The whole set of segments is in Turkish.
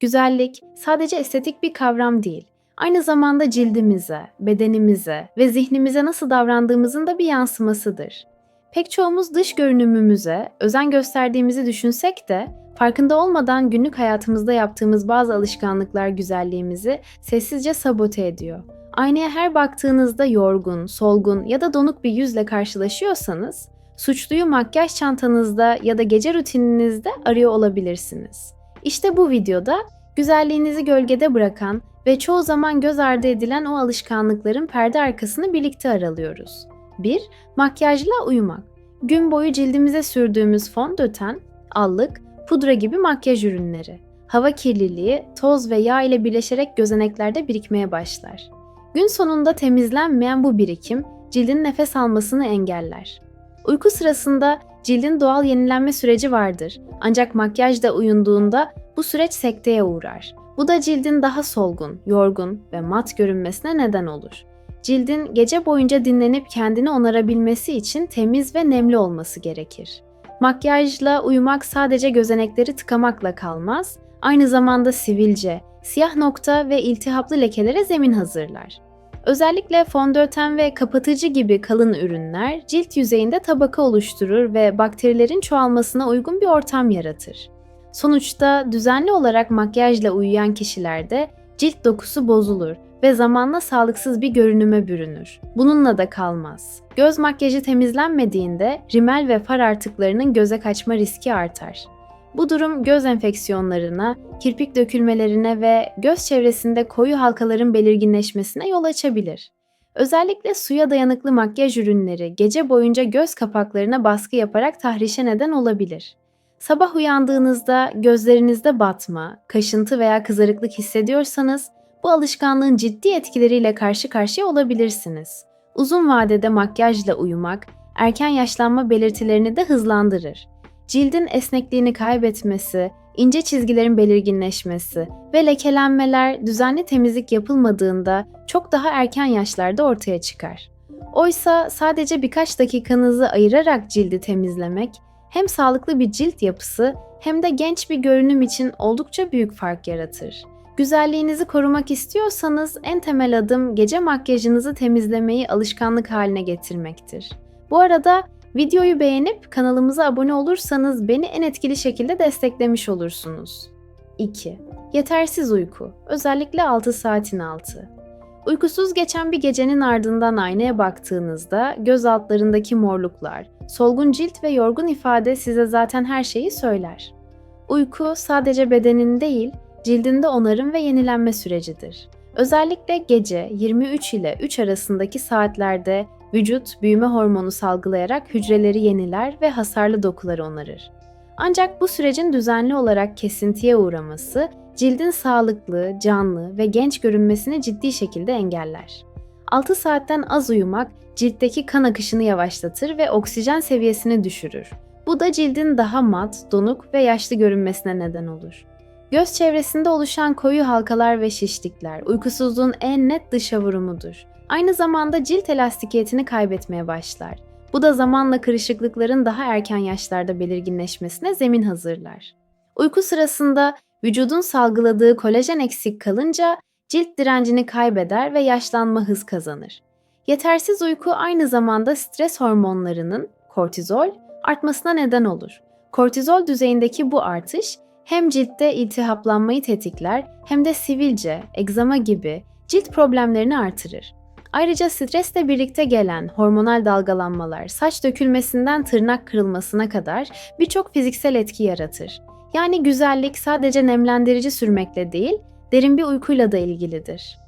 Güzellik sadece estetik bir kavram değil. Aynı zamanda cildimize, bedenimize ve zihnimize nasıl davrandığımızın da bir yansımasıdır. Pek çoğumuz dış görünümümüze özen gösterdiğimizi düşünsek de farkında olmadan günlük hayatımızda yaptığımız bazı alışkanlıklar güzelliğimizi sessizce sabote ediyor. Aynaya her baktığınızda yorgun, solgun ya da donuk bir yüzle karşılaşıyorsanız, suçluyu makyaj çantanızda ya da gece rutininizde arıyor olabilirsiniz. İşte bu videoda güzelliğinizi gölgede bırakan ve çoğu zaman göz ardı edilen o alışkanlıkların perde arkasını birlikte aralıyoruz. 1. Makyajla uyumak. Gün boyu cildimize sürdüğümüz fondöten, allık, pudra gibi makyaj ürünleri. Hava kirliliği, toz ve yağ ile birleşerek gözeneklerde birikmeye başlar. Gün sonunda temizlenmeyen bu birikim cildin nefes almasını engeller. Uyku sırasında cildin doğal yenilenme süreci vardır. Ancak makyajda uyunduğunda bu süreç sekteye uğrar. Bu da cildin daha solgun, yorgun ve mat görünmesine neden olur. Cildin gece boyunca dinlenip kendini onarabilmesi için temiz ve nemli olması gerekir. Makyajla uyumak sadece gözenekleri tıkamakla kalmaz, aynı zamanda sivilce, siyah nokta ve iltihaplı lekelere zemin hazırlar. Özellikle fondöten ve kapatıcı gibi kalın ürünler cilt yüzeyinde tabaka oluşturur ve bakterilerin çoğalmasına uygun bir ortam yaratır. Sonuçta düzenli olarak makyajla uyuyan kişilerde cilt dokusu bozulur ve zamanla sağlıksız bir görünüme bürünür. Bununla da kalmaz. Göz makyajı temizlenmediğinde rimel ve far artıklarının göze kaçma riski artar. Bu durum göz enfeksiyonlarına, kirpik dökülmelerine ve göz çevresinde koyu halkaların belirginleşmesine yol açabilir. Özellikle suya dayanıklı makyaj ürünleri gece boyunca göz kapaklarına baskı yaparak tahrişe neden olabilir. Sabah uyandığınızda gözlerinizde batma, kaşıntı veya kızarıklık hissediyorsanız bu alışkanlığın ciddi etkileriyle karşı karşıya olabilirsiniz. Uzun vadede makyajla uyumak erken yaşlanma belirtilerini de hızlandırır. Cildin esnekliğini kaybetmesi, ince çizgilerin belirginleşmesi ve lekelenmeler düzenli temizlik yapılmadığında çok daha erken yaşlarda ortaya çıkar. Oysa sadece birkaç dakikanızı ayırarak cildi temizlemek hem sağlıklı bir cilt yapısı hem de genç bir görünüm için oldukça büyük fark yaratır. Güzelliğinizi korumak istiyorsanız en temel adım gece makyajınızı temizlemeyi alışkanlık haline getirmektir. Bu arada videoyu beğenip kanalımıza abone olursanız beni en etkili şekilde desteklemiş olursunuz. 2. Yetersiz uyku, özellikle 6 saatin altı. Uykusuz geçen bir gecenin ardından aynaya baktığınızda göz altlarındaki morluklar, solgun cilt ve yorgun ifade size zaten her şeyi söyler. Uyku sadece bedenin değil, cildinde onarım ve yenilenme sürecidir. Özellikle gece 23 ile 3 arasındaki saatlerde vücut büyüme hormonu salgılayarak hücreleri yeniler ve hasarlı dokuları onarır. Ancak bu sürecin düzenli olarak kesintiye uğraması cildin sağlıklı, canlı ve genç görünmesini ciddi şekilde engeller. 6 saatten az uyumak ciltteki kan akışını yavaşlatır ve oksijen seviyesini düşürür. Bu da cildin daha mat, donuk ve yaşlı görünmesine neden olur. Göz çevresinde oluşan koyu halkalar ve şişlikler uykusuzluğun en net dışa vurumudur. Aynı zamanda cilt elastikiyetini kaybetmeye başlar. Bu da zamanla kırışıklıkların daha erken yaşlarda belirginleşmesine zemin hazırlar. Uyku sırasında vücudun salgıladığı kolajen eksik kalınca cilt direncini kaybeder ve yaşlanma hız kazanır. Yetersiz uyku aynı zamanda stres hormonlarının, kortizol, artmasına neden olur. Kortizol düzeyindeki bu artış hem ciltte iltihaplanmayı tetikler hem de sivilce, egzama gibi cilt problemlerini artırır. Ayrıca stresle birlikte gelen hormonal dalgalanmalar saç dökülmesinden tırnak kırılmasına kadar birçok fiziksel etki yaratır. Yani güzellik sadece nemlendirici sürmekle değil, derin bir uykuyla da ilgilidir.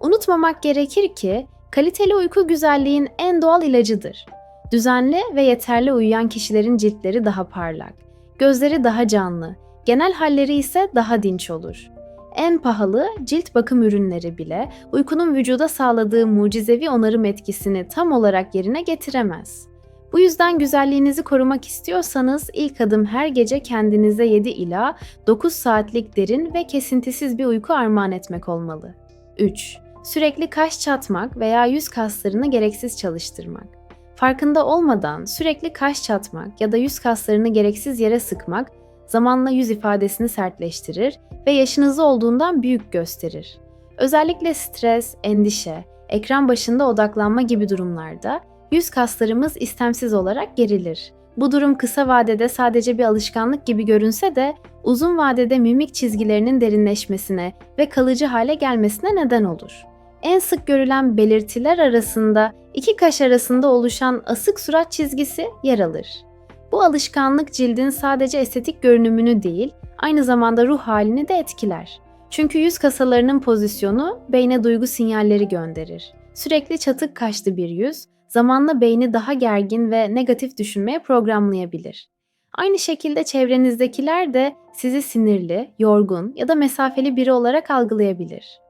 Unutmamak gerekir ki kaliteli uyku güzelliğin en doğal ilacıdır. Düzenli ve yeterli uyuyan kişilerin ciltleri daha parlak, gözleri daha canlı, genel halleri ise daha dinç olur. En pahalı cilt bakım ürünleri bile uykunun vücuda sağladığı mucizevi onarım etkisini tam olarak yerine getiremez. Bu yüzden güzelliğinizi korumak istiyorsanız ilk adım her gece kendinize 7 ila 9 saatlik derin ve kesintisiz bir uyku armağan etmek olmalı. 3. Sürekli kaş çatmak veya yüz kaslarını gereksiz çalıştırmak. Farkında olmadan sürekli kaş çatmak ya da yüz kaslarını gereksiz yere sıkmak zamanla yüz ifadesini sertleştirir ve yaşınızı olduğundan büyük gösterir. Özellikle stres, endişe, ekran başında odaklanma gibi durumlarda yüz kaslarımız istemsiz olarak gerilir. Bu durum kısa vadede sadece bir alışkanlık gibi görünse de uzun vadede mimik çizgilerinin derinleşmesine ve kalıcı hale gelmesine neden olur. En sık görülen belirtiler arasında iki kaş arasında oluşan asık surat çizgisi yer alır. Bu alışkanlık cildin sadece estetik görünümünü değil, aynı zamanda ruh halini de etkiler. Çünkü yüz kasalarının pozisyonu beyne duygu sinyalleri gönderir. Sürekli çatık kaşlı bir yüz, zamanla beyni daha gergin ve negatif düşünmeye programlayabilir. Aynı şekilde çevrenizdekiler de sizi sinirli, yorgun ya da mesafeli biri olarak algılayabilir.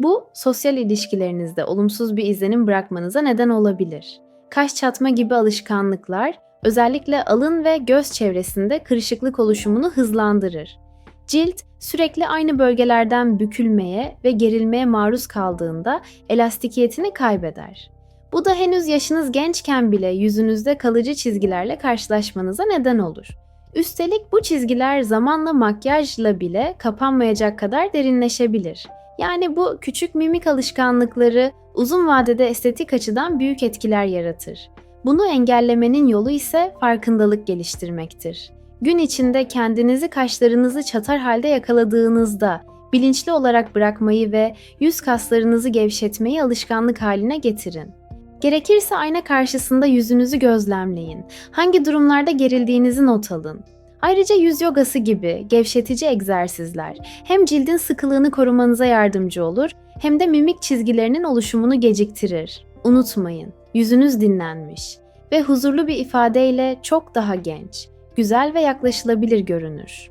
Bu, sosyal ilişkilerinizde olumsuz bir izlenim bırakmanıza neden olabilir. Kaş çatma gibi alışkanlıklar, özellikle alın ve göz çevresinde kırışıklık oluşumunu hızlandırır. Cilt sürekli aynı bölgelerden bükülmeye ve gerilmeye maruz kaldığında elastikiyetini kaybeder. Bu da henüz yaşınız gençken bile yüzünüzde kalıcı çizgilerle karşılaşmanıza neden olur. Üstelik bu çizgiler zamanla makyajla bile kapanmayacak kadar derinleşebilir. Yani bu küçük mimik alışkanlıkları uzun vadede estetik açıdan büyük etkiler yaratır. Bunu engellemenin yolu ise farkındalık geliştirmektir. Gün içinde kendinizi kaşlarınızı çatar halde yakaladığınızda bilinçli olarak bırakmayı ve yüz kaslarınızı gevşetmeyi alışkanlık haline getirin. Gerekirse ayna karşısında yüzünüzü gözlemleyin. Hangi durumlarda gerildiğinizi not alın. Ayrıca yüz yogası gibi gevşetici egzersizler hem cildin sıkılığını korumanıza yardımcı olur hem de mimik çizgilerinin oluşumunu geciktirir. Unutmayın, yüzünüz dinlenmiş ve huzurlu bir ifadeyle çok daha genç, güzel ve yaklaşılabilir görünür.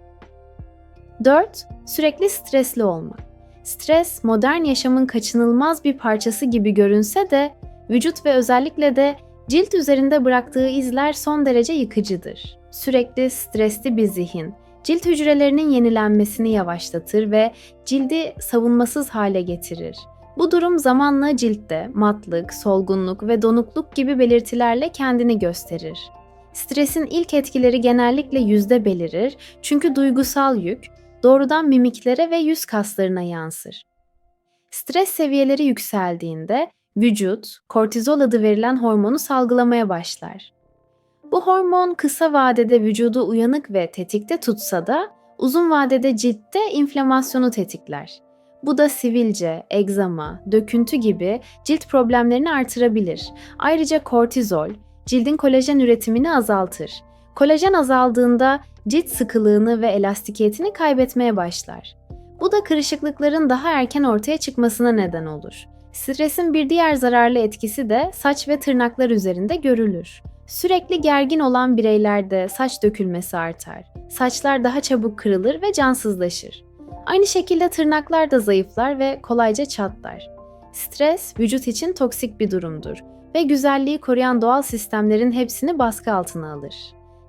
4. Sürekli stresli olmak. Stres modern yaşamın kaçınılmaz bir parçası gibi görünse de vücut ve özellikle de cilt üzerinde bıraktığı izler son derece yıkıcıdır. Sürekli stresli bir zihin cilt hücrelerinin yenilenmesini yavaşlatır ve cildi savunmasız hale getirir. Bu durum zamanla ciltte matlık, solgunluk ve donukluk gibi belirtilerle kendini gösterir. Stresin ilk etkileri genellikle yüzde belirir çünkü duygusal yük doğrudan mimiklere ve yüz kaslarına yansır. Stres seviyeleri yükseldiğinde vücut kortizol adı verilen hormonu salgılamaya başlar. Bu hormon kısa vadede vücudu uyanık ve tetikte tutsa da uzun vadede ciltte inflamasyonu tetikler. Bu da sivilce, egzama, döküntü gibi cilt problemlerini artırabilir. Ayrıca kortizol cildin kolajen üretimini azaltır. Kolajen azaldığında cilt sıkılığını ve elastikiyetini kaybetmeye başlar. Bu da kırışıklıkların daha erken ortaya çıkmasına neden olur. Stresin bir diğer zararlı etkisi de saç ve tırnaklar üzerinde görülür. Sürekli gergin olan bireylerde saç dökülmesi artar. Saçlar daha çabuk kırılır ve cansızlaşır. Aynı şekilde tırnaklar da zayıflar ve kolayca çatlar. Stres vücut için toksik bir durumdur ve güzelliği koruyan doğal sistemlerin hepsini baskı altına alır.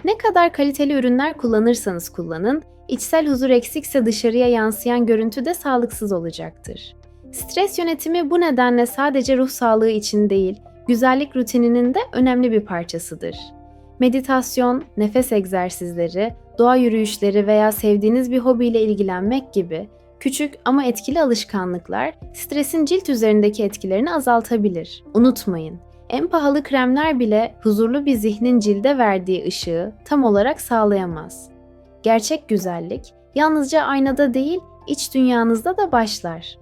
Ne kadar kaliteli ürünler kullanırsanız kullanın, içsel huzur eksikse dışarıya yansıyan görüntü de sağlıksız olacaktır. Stres yönetimi bu nedenle sadece ruh sağlığı için değil, güzellik rutininin de önemli bir parçasıdır. Meditasyon, nefes egzersizleri, doğa yürüyüşleri veya sevdiğiniz bir hobiyle ilgilenmek gibi küçük ama etkili alışkanlıklar stresin cilt üzerindeki etkilerini azaltabilir. Unutmayın, en pahalı kremler bile huzurlu bir zihnin cilde verdiği ışığı tam olarak sağlayamaz. Gerçek güzellik yalnızca aynada değil, iç dünyanızda da başlar.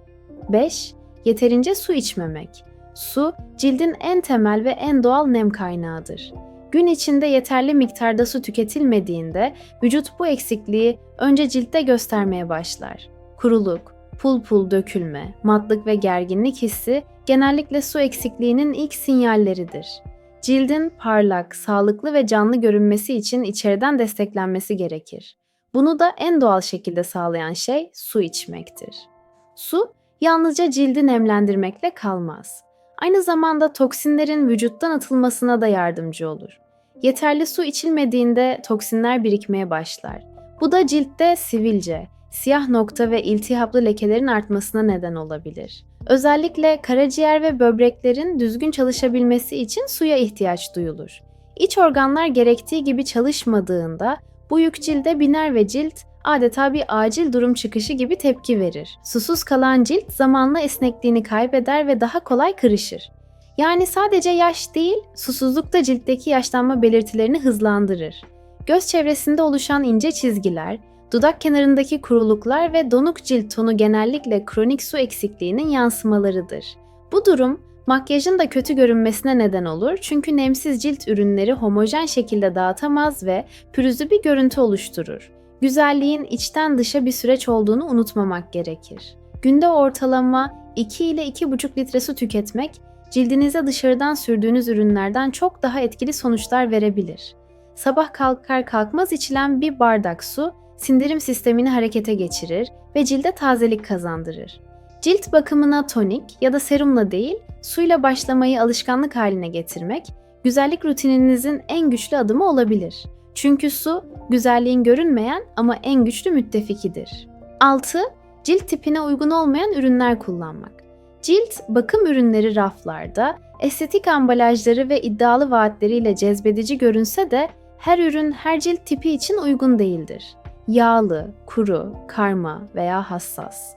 5. Yeterince su içmemek. Su, cildin en temel ve en doğal nem kaynağıdır. Gün içinde yeterli miktarda su tüketilmediğinde vücut bu eksikliği önce ciltte göstermeye başlar. Kuruluk, pul pul dökülme, matlık ve gerginlik hissi genellikle su eksikliğinin ilk sinyalleridir. Cildin parlak, sağlıklı ve canlı görünmesi için içeriden desteklenmesi gerekir. Bunu da en doğal şekilde sağlayan şey su içmektir. Su yalnızca cildi nemlendirmekle kalmaz. Aynı zamanda toksinlerin vücuttan atılmasına da yardımcı olur. Yeterli su içilmediğinde toksinler birikmeye başlar. Bu da ciltte sivilce, siyah nokta ve iltihaplı lekelerin artmasına neden olabilir. Özellikle karaciğer ve böbreklerin düzgün çalışabilmesi için suya ihtiyaç duyulur. İç organlar gerektiği gibi çalışmadığında Bu yük cilde biner ve cilt adeta bir acil durum çıkışı gibi tepki verir. Susuz kalan cilt zamanla esnekliğini kaybeder ve daha kolay kırışır. Yani sadece yaş değil, susuzluk da ciltteki yaşlanma belirtilerini hızlandırır. Göz çevresinde oluşan ince çizgiler, dudak kenarındaki kuruluklar ve donuk cilt tonu genellikle kronik su eksikliğinin yansımalarıdır. Bu durum makyajın da kötü görünmesine neden olur çünkü nemsiz cilt ürünleri homojen şekilde dağıtamaz ve pürüzlü bir görüntü oluşturur. Güzelliğin içten dışa bir süreç olduğunu unutmamak gerekir. Günde ortalama 2 ile 2,5 litre su tüketmek cildinize dışarıdan sürdüğünüz ürünlerden çok daha etkili sonuçlar verebilir. Sabah kalkar kalkmaz içilen bir bardak su sindirim sistemini harekete geçirir ve cilde tazelik kazandırır. Cilt bakımına tonik ya da serumla değil, suyla başlamayı alışkanlık haline getirmek, güzellik rutininizin en güçlü adımı olabilir. Çünkü su, güzelliğin görünmeyen ama en güçlü müttefikidir. 6. Cilt tipine uygun olmayan ürünler kullanmak. Cilt bakım ürünleri raflarda, estetik ambalajları ve iddialı vaatleriyle cezbedici görünse de her ürün her cilt tipi için uygun değildir. Yağlı, kuru, karma veya hassas.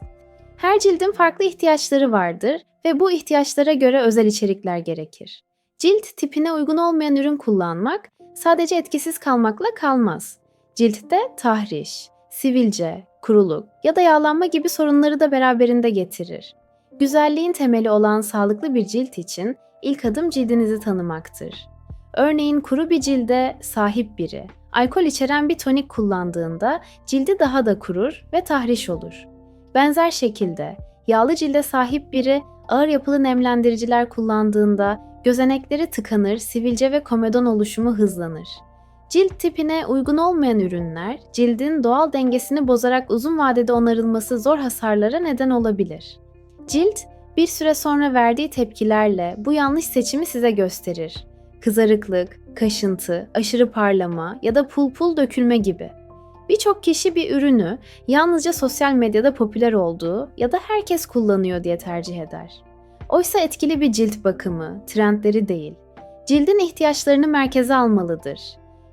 Her cildin farklı ihtiyaçları vardır ve bu ihtiyaçlara göre özel içerikler gerekir. Cilt tipine uygun olmayan ürün kullanmak sadece etkisiz kalmakla kalmaz. Ciltte tahriş, sivilce, kuruluk ya da yağlanma gibi sorunları da beraberinde getirir. Güzelliğin temeli olan sağlıklı bir cilt için ilk adım cildinizi tanımaktır. Örneğin kuru bir cilde sahip biri, alkol içeren bir tonik kullandığında cildi daha da kurur ve tahriş olur. Benzer şekilde yağlı cilde sahip biri ağır yapılı nemlendiriciler kullandığında gözenekleri tıkanır, sivilce ve komedon oluşumu hızlanır. Cilt tipine uygun olmayan ürünler, cildin doğal dengesini bozarak uzun vadede onarılması zor hasarlara neden olabilir. Cilt, bir süre sonra verdiği tepkilerle bu yanlış seçimi size gösterir. Kızarıklık, kaşıntı, aşırı parlama ya da pul pul dökülme gibi. Birçok kişi bir ürünü yalnızca sosyal medyada popüler olduğu ya da herkes kullanıyor diye tercih eder. Oysa etkili bir cilt bakımı, trendleri değil, cildin ihtiyaçlarını merkeze almalıdır.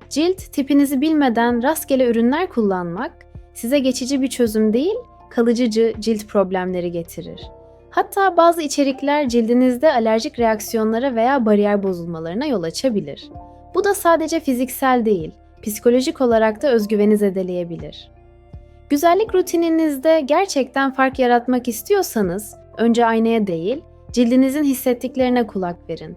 Cilt tipinizi bilmeden rastgele ürünler kullanmak size geçici bir çözüm değil, kalıcı cilt problemleri getirir. Hatta bazı içerikler cildinizde alerjik reaksiyonlara veya bariyer bozulmalarına yol açabilir. Bu da sadece fiziksel değil, psikolojik olarak da özgüveni zedeleyebilir. Güzellik rutininizde gerçekten fark yaratmak istiyorsanız, önce aynaya değil, cildinizin hissettiklerine kulak verin.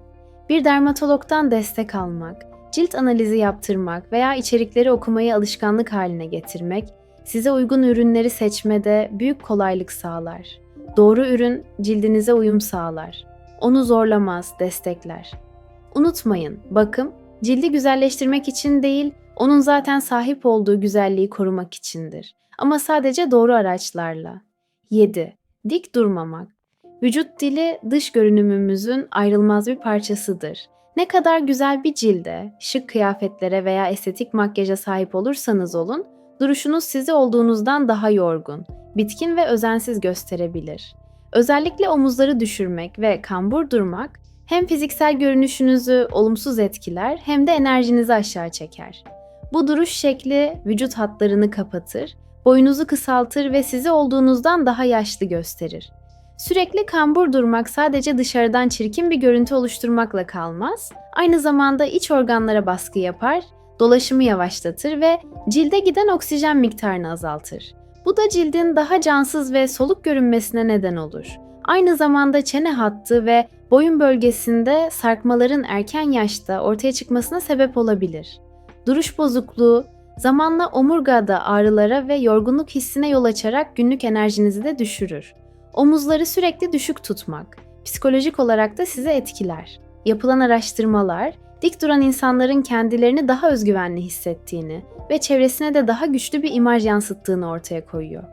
Bir dermatologdan destek almak, cilt analizi yaptırmak veya içerikleri okumayı alışkanlık haline getirmek, size uygun ürünleri seçmede büyük kolaylık sağlar. Doğru ürün cildinize uyum sağlar. Onu zorlamaz, destekler. Unutmayın, bakım cildi güzelleştirmek için değil, onun zaten sahip olduğu güzelliği korumak içindir. Ama sadece doğru araçlarla. 7. Dik durmamak. Vücut dili dış görünümümüzün ayrılmaz bir parçasıdır. Ne kadar güzel bir cilde, şık kıyafetlere veya estetik makyaja sahip olursanız olun, duruşunuz sizi olduğunuzdan daha yorgun, bitkin ve özensiz gösterebilir. Özellikle omuzları düşürmek ve kambur durmak hem fiziksel görünüşünüzü olumsuz etkiler hem de enerjinizi aşağı çeker. Bu duruş şekli vücut hatlarını kapatır, boyunuzu kısaltır ve sizi olduğunuzdan daha yaşlı gösterir. Sürekli kambur durmak sadece dışarıdan çirkin bir görüntü oluşturmakla kalmaz, aynı zamanda iç organlara baskı yapar, dolaşımı yavaşlatır ve cilde giden oksijen miktarını azaltır. Bu da cildin daha cansız ve soluk görünmesine neden olur. Aynı zamanda çene hattı ve boyun bölgesinde sarkmaların erken yaşta ortaya çıkmasına sebep olabilir. Duruş bozukluğu, zamanla omurgada ağrılara ve yorgunluk hissine yol açarak günlük enerjinizi de düşürür. Omuzları sürekli düşük tutmak, psikolojik olarak da size etkiler. Yapılan araştırmalar, dik duran insanların kendilerini daha özgüvenli hissettiğini ve çevresine de daha güçlü bir imaj yansıttığını ortaya koyuyor.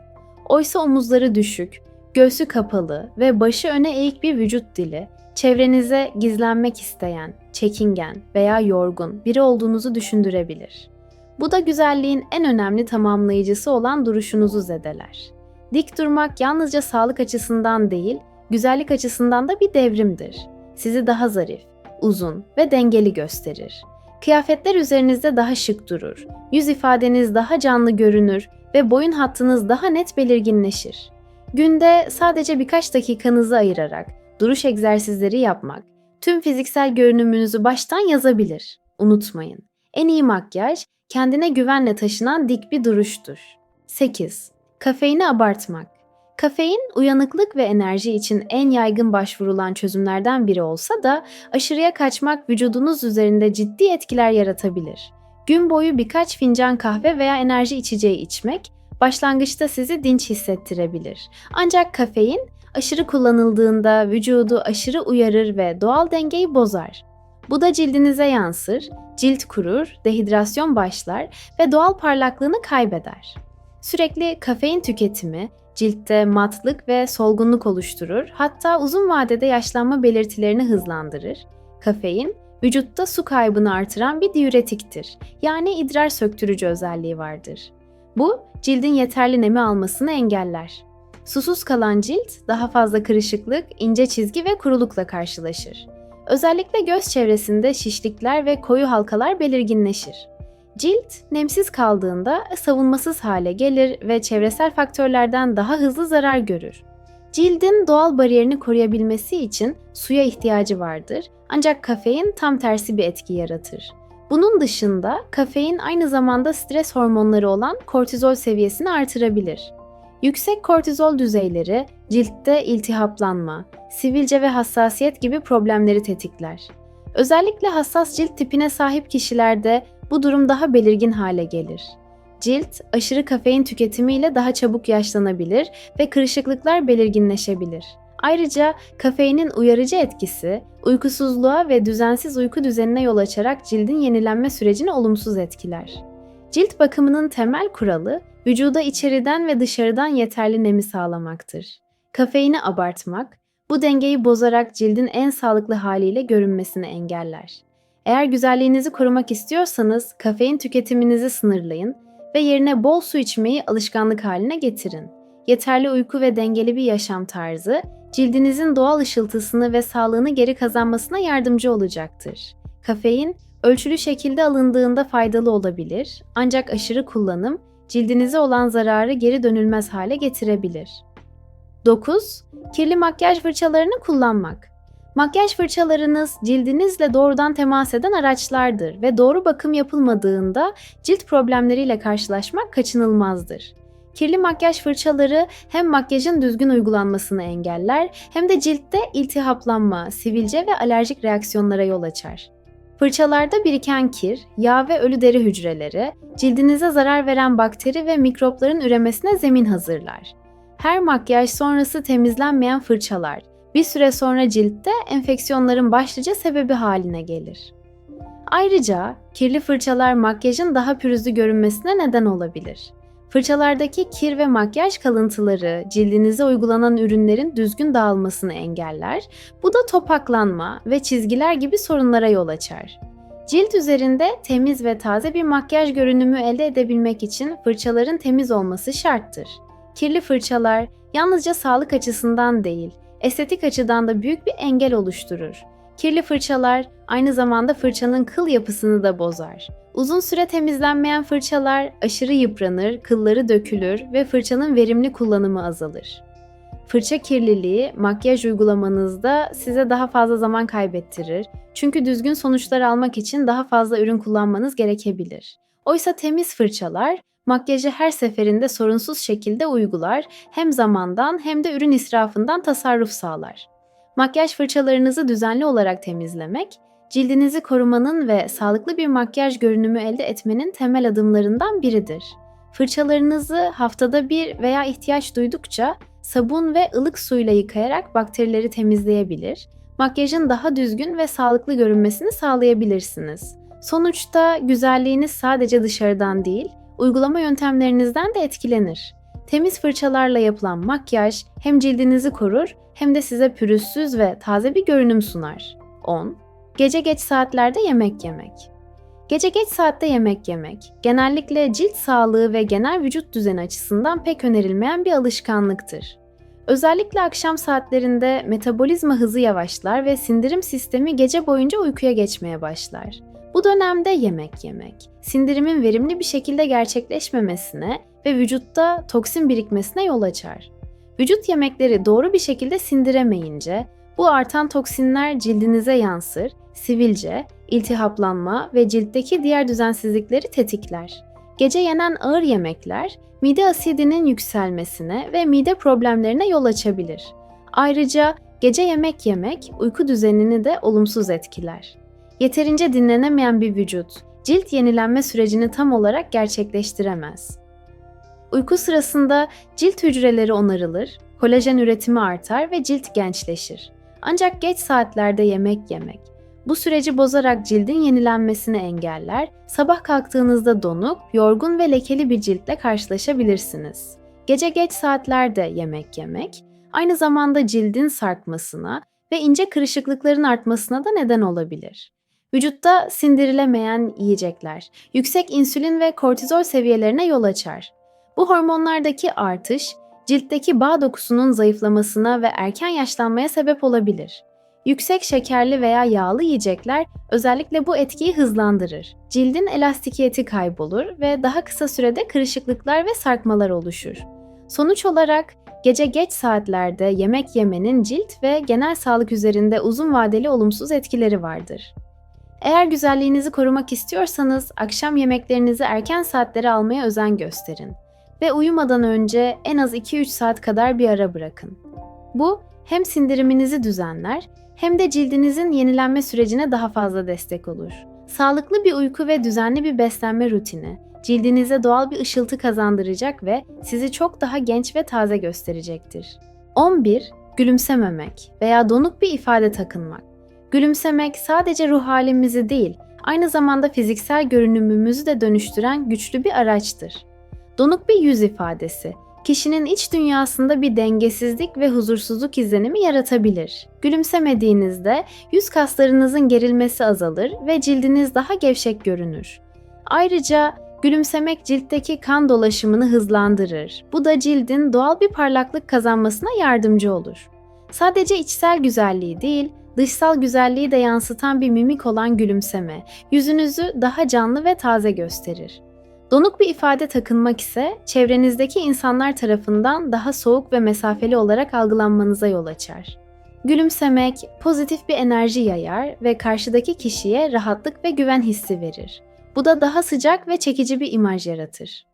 Oysa omuzları düşük, göğsü kapalı ve başı öne eğik bir vücut dili, çevrenize gizlenmek isteyen, çekingen veya yorgun biri olduğunuzu düşündürebilir. Bu da güzelliğin en önemli tamamlayıcısı olan duruşunuzu zedeler. Dik durmak yalnızca sağlık açısından değil, güzellik açısından da bir devrimdir. Sizi daha zarif, uzun ve dengeli gösterir. Kıyafetler üzerinizde daha şık durur. Yüz ifadeniz daha canlı görünür ve boyun hattınız daha net belirginleşir. Günde sadece birkaç dakikanızı ayırarak duruş egzersizleri yapmak tüm fiziksel görünümünüzü baştan yazabilir. Unutmayın. En iyi makyaj kendine güvenle taşınan dik bir duruştur. 8. Kafeini abartmak. Kafein uyanıklık ve enerji için en yaygın başvurulan çözümlerden biri olsa da aşırıya kaçmak vücudunuz üzerinde ciddi etkiler yaratabilir. Gün boyu birkaç fincan kahve veya enerji içeceği içmek başlangıçta sizi dinç hissettirebilir. Ancak kafein aşırı kullanıldığında vücudu aşırı uyarır ve doğal dengeyi bozar. Bu da cildinize yansır, cilt kurur, dehidrasyon başlar ve doğal parlaklığını kaybeder. Sürekli kafein tüketimi ciltte matlık ve solgunluk oluşturur, hatta uzun vadede yaşlanma belirtilerini hızlandırır. Kafein, vücutta su kaybını artıran bir diüretiktir. Yani idrar söktürücü özelliği vardır. Bu, cildin yeterli nemi almasını engeller. Susuz kalan cilt daha fazla kırışıklık, ince çizgi ve kurulukla karşılaşır. Özellikle göz çevresinde şişlikler ve koyu halkalar belirginleşir. Cilt nemsiz kaldığında savunmasız hale gelir ve çevresel faktörlerden daha hızlı zarar görür. Cildin doğal bariyerini koruyabilmesi için suya ihtiyacı vardır ancak kafein tam tersi bir etki yaratır. Bunun dışında kafein aynı zamanda stres hormonları olan kortizol seviyesini artırabilir. Yüksek kortizol düzeyleri ciltte iltihaplanma, sivilce ve hassasiyet gibi problemleri tetikler. Özellikle hassas cilt tipine sahip kişilerde bu durum daha belirgin hale gelir. Cilt, aşırı kafein tüketimiyle daha çabuk yaşlanabilir ve kırışıklıklar belirginleşebilir. Ayrıca kafeinin uyarıcı etkisi, uykusuzluğa ve düzensiz uyku düzenine yol açarak cildin yenilenme sürecini olumsuz etkiler. Cilt bakımının temel kuralı, vücuda içeriden ve dışarıdan yeterli nemi sağlamaktır. Kafeini abartmak, bu dengeyi bozarak cildin en sağlıklı haliyle görünmesini engeller. Eğer güzelliğinizi korumak istiyorsanız kafein tüketiminizi sınırlayın ve yerine bol su içmeyi alışkanlık haline getirin. Yeterli uyku ve dengeli bir yaşam tarzı cildinizin doğal ışıltısını ve sağlığını geri kazanmasına yardımcı olacaktır. Kafein ölçülü şekilde alındığında faydalı olabilir ancak aşırı kullanım cildinize olan zararı geri dönülmez hale getirebilir. 9. Kirli makyaj fırçalarını kullanmak. Makyaj fırçalarınız cildinizle doğrudan temas eden araçlardır ve doğru bakım yapılmadığında cilt problemleriyle karşılaşmak kaçınılmazdır. Kirli makyaj fırçaları hem makyajın düzgün uygulanmasını engeller hem de ciltte iltihaplanma, sivilce ve alerjik reaksiyonlara yol açar. Fırçalarda biriken kir, yağ ve ölü deri hücreleri cildinize zarar veren bakteri ve mikropların üremesine zemin hazırlar. Her makyaj sonrası temizlenmeyen fırçalar bir süre sonra ciltte enfeksiyonların başlıca sebebi haline gelir. Ayrıca kirli fırçalar makyajın daha pürüzlü görünmesine neden olabilir. Fırçalardaki kir ve makyaj kalıntıları cildinize uygulanan ürünlerin düzgün dağılmasını engeller, bu da topaklanma ve çizgiler gibi sorunlara yol açar. Cilt üzerinde temiz ve taze bir makyaj görünümü elde edebilmek için fırçaların temiz olması şarttır. Kirli fırçalar yalnızca sağlık açısından değil, estetik açıdan da büyük bir engel oluşturur. Kirli fırçalar aynı zamanda fırçanın kıl yapısını da bozar. Uzun süre temizlenmeyen fırçalar aşırı yıpranır, kılları dökülür ve fırçanın verimli kullanımı azalır. Fırça kirliliği makyaj uygulamanızda size daha fazla zaman kaybettirir. Çünkü düzgün sonuçlar almak için daha fazla ürün kullanmanız gerekebilir. Oysa temiz fırçalar makyajı her seferinde sorunsuz şekilde uygular, hem zamandan hem de ürün israfından tasarruf sağlar. Makyaj fırçalarınızı düzenli olarak temizlemek, cildinizi korumanın ve sağlıklı bir makyaj görünümü elde etmenin temel adımlarından biridir. Fırçalarınızı haftada bir veya ihtiyaç duydukça sabun ve ılık suyla yıkayarak bakterileri temizleyebilir, makyajın daha düzgün ve sağlıklı görünmesini sağlayabilirsiniz. Sonuçta güzelliğiniz sadece dışarıdan değil, uygulama yöntemlerinizden de etkilenir. Temiz fırçalarla yapılan makyaj hem cildinizi korur hem de size pürüzsüz ve taze bir görünüm sunar. 10. Gece geç saatlerde yemek yemek. Gece geç saatte yemek yemek genellikle cilt sağlığı ve genel vücut düzeni açısından pek önerilmeyen bir alışkanlıktır. Özellikle akşam saatlerinde metabolizma hızı yavaşlar ve sindirim sistemi gece boyunca uykuya geçmeye başlar. Bu dönemde yemek yemek, sindirimin verimli bir şekilde gerçekleşmemesine ve vücutta toksin birikmesine yol açar. Vücut yemekleri doğru bir şekilde sindiremeyince bu artan toksinler cildinize yansır, sivilce, iltihaplanma ve ciltteki diğer düzensizlikleri tetikler. Gece yenen ağır yemekler mide asidinin yükselmesine ve mide problemlerine yol açabilir. Ayrıca gece yemek yemek uyku düzenini de olumsuz etkiler. Yeterince dinlenemeyen bir vücut cilt yenilenme sürecini tam olarak gerçekleştiremez. Uyku sırasında cilt hücreleri onarılır, kolajen üretimi artar ve cilt gençleşir. Ancak geç saatlerde yemek yemek bu süreci bozarak cildin yenilenmesini engeller, sabah kalktığınızda donuk, yorgun ve lekeli bir ciltle karşılaşabilirsiniz. Gece geç saatlerde yemek yemek, aynı zamanda cildin sarkmasına ve ince kırışıklıkların artmasına da neden olabilir. Vücutta sindirilemeyen yiyecekler, yüksek insülin ve kortizol seviyelerine yol açar. Bu hormonlardaki artış, ciltteki bağ dokusunun zayıflamasına ve erken yaşlanmaya sebep olabilir. Yüksek şekerli veya yağlı yiyecekler özellikle bu etkiyi hızlandırır. Cildin elastikiyeti kaybolur ve daha kısa sürede kırışıklıklar ve sarkmalar oluşur. Sonuç olarak gece geç saatlerde yemek yemenin cilt ve genel sağlık üzerinde uzun vadeli olumsuz etkileri vardır. Eğer güzelliğinizi korumak istiyorsanız akşam yemeklerinizi erken saatlere almaya özen gösterin ve uyumadan önce en az 2-3 saat kadar bir ara bırakın. Bu hem sindiriminizi düzenler hem de cildinizin yenilenme sürecine daha fazla destek olur. Sağlıklı bir uyku ve düzenli bir beslenme rutini cildinize doğal bir ışıltı kazandıracak ve sizi çok daha genç ve taze gösterecektir. 11. Gülümsememek veya donuk bir ifade takınmak. Gülümsemek sadece ruh halimizi değil, aynı zamanda fiziksel görünümümüzü de dönüştüren güçlü bir araçtır. Donuk bir yüz ifadesi, kişinin iç dünyasında bir dengesizlik ve huzursuzluk izlenimi yaratabilir. Gülümsemediğinizde yüz kaslarınızın gerilmesi azalır ve cildiniz daha gevşek görünür. Ayrıca gülümsemek ciltteki kan dolaşımını hızlandırır. Bu da cildin doğal bir parlaklık kazanmasına yardımcı olur. Sadece içsel güzelliği değil, dışsal güzelliği de yansıtan bir mimik olan gülümseme, yüzünüzü daha canlı ve taze gösterir. Donuk bir ifade takınmak ise çevrenizdeki insanlar tarafından daha soğuk ve mesafeli olarak algılanmanıza yol açar. Gülümsemek pozitif bir enerji yayar ve karşıdaki kişiye rahatlık ve güven hissi verir. Bu da daha sıcak ve çekici bir imaj yaratır.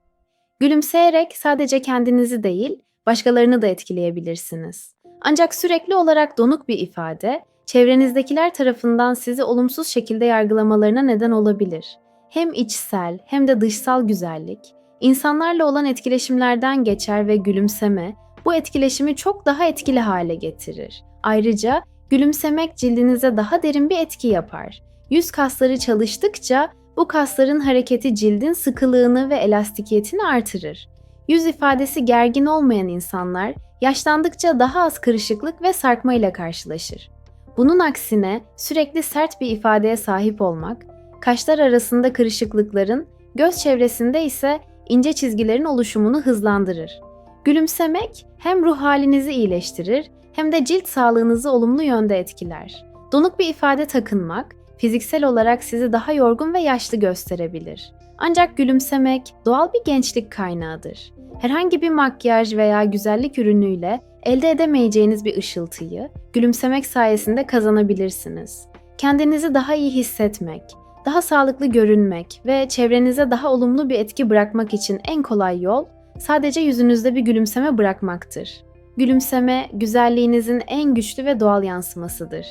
Gülümseyerek sadece kendinizi değil, başkalarını da etkileyebilirsiniz. Ancak sürekli olarak donuk bir ifade, çevrenizdekiler tarafından sizi olumsuz şekilde yargılamalarına neden olabilir hem içsel hem de dışsal güzellik, insanlarla olan etkileşimlerden geçer ve gülümseme bu etkileşimi çok daha etkili hale getirir. Ayrıca gülümsemek cildinize daha derin bir etki yapar. Yüz kasları çalıştıkça bu kasların hareketi cildin sıkılığını ve elastikiyetini artırır. Yüz ifadesi gergin olmayan insanlar yaşlandıkça daha az kırışıklık ve sarkma ile karşılaşır. Bunun aksine sürekli sert bir ifadeye sahip olmak kaşlar arasında kırışıklıkların, göz çevresinde ise ince çizgilerin oluşumunu hızlandırır. Gülümsemek hem ruh halinizi iyileştirir hem de cilt sağlığınızı olumlu yönde etkiler. Donuk bir ifade takınmak, fiziksel olarak sizi daha yorgun ve yaşlı gösterebilir. Ancak gülümsemek doğal bir gençlik kaynağıdır. Herhangi bir makyaj veya güzellik ürünüyle elde edemeyeceğiniz bir ışıltıyı gülümsemek sayesinde kazanabilirsiniz. Kendinizi daha iyi hissetmek, daha sağlıklı görünmek ve çevrenize daha olumlu bir etki bırakmak için en kolay yol sadece yüzünüzde bir gülümseme bırakmaktır. Gülümseme güzelliğinizin en güçlü ve doğal yansımasıdır.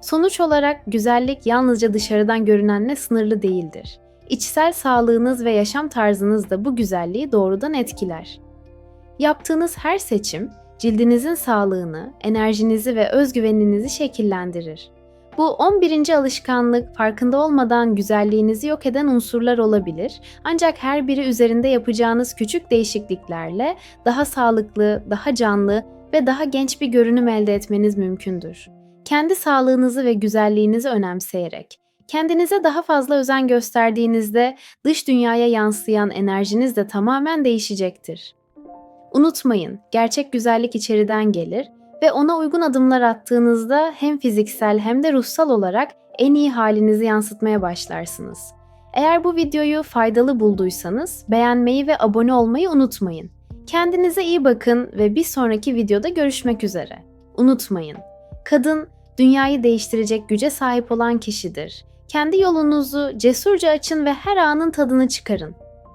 Sonuç olarak güzellik yalnızca dışarıdan görünenle sınırlı değildir. İçsel sağlığınız ve yaşam tarzınız da bu güzelliği doğrudan etkiler. Yaptığınız her seçim cildinizin sağlığını, enerjinizi ve özgüveninizi şekillendirir. Bu 11. alışkanlık farkında olmadan güzelliğinizi yok eden unsurlar olabilir. Ancak her biri üzerinde yapacağınız küçük değişikliklerle daha sağlıklı, daha canlı ve daha genç bir görünüm elde etmeniz mümkündür. Kendi sağlığınızı ve güzelliğinizi önemseyerek, kendinize daha fazla özen gösterdiğinizde dış dünyaya yansıyan enerjiniz de tamamen değişecektir. Unutmayın, gerçek güzellik içeriden gelir ve ona uygun adımlar attığınızda hem fiziksel hem de ruhsal olarak en iyi halinizi yansıtmaya başlarsınız. Eğer bu videoyu faydalı bulduysanız beğenmeyi ve abone olmayı unutmayın. Kendinize iyi bakın ve bir sonraki videoda görüşmek üzere. Unutmayın, kadın dünyayı değiştirecek güce sahip olan kişidir. Kendi yolunuzu cesurca açın ve her anın tadını çıkarın.